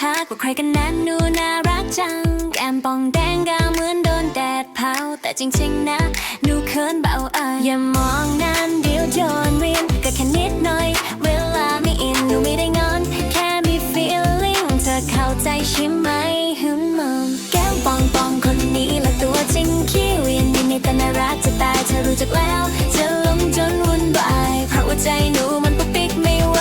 ทักว่าใครกันนั้นดูน่ารักจัง แก้มป่องแดงกาเหมือนโดนแดดเผา แต่จริงๆนะหนูเขินเบาเอ่ยอย่ามองนานเดี๋ยวโดนเวียนก็แค่นิดหน่อย เวลาไม่อินหนูไม่ได้งอน แค่มี feeling เธอเข้าใจใช่ไหมฮึมมองแก้มป่อง ตายเธอรู้จักแล้วเธอลงจนวุ่นวายเพราะว่าใจหนูมันปุ๊กปิ๊กไม่ไหว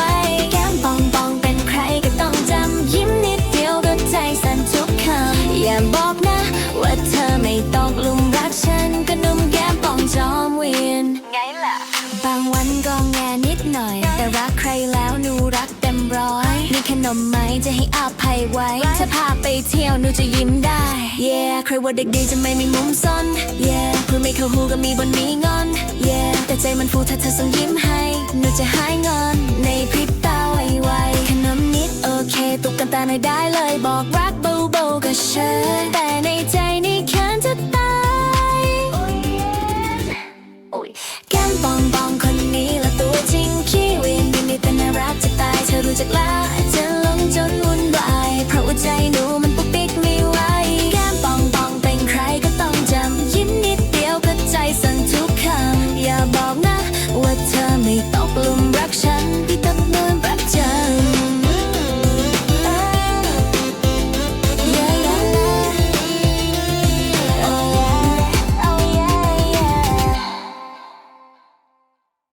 แก้มป่องป่องเป็นใครก็ต้องจำยิ้มนิดเดียวก็ใจสั่นทุกคำอย่าบอกนะว่าเธอไม่ตกหลุมรักฉันก็นุ่มแก้มป่องจอมเวียนไงล่ะบางวันก็แงนิดหน่อย แต่รักใครแล้วหนูรักเต็มร้อยมีขนมไหมจะให้อภัยไว้ถ้าพาไปเที่ยวหนูจะยิ้มได้ Yeah ใครว่าเด็กดีจะไม่มีมุมซน Yeah พูดไม่เข้าหูก็มีบนมีงอน Yeah แต่ ใจมันฟูถ้าเธอส่งยิ้มให้ หนูจะหายงอนในพริบตาไวๆขนมนิดโอเคตุกกันตาหน่อยได้เลย บอกรักเบาๆก็เชิญแต่ในใจนี่เขินจะตายโอ้ยแก้มปองปองคนนี้ละตัวจริงขี้วียนนิดนิดแต่น่ารักจะตายเธอรู้จักแล้ว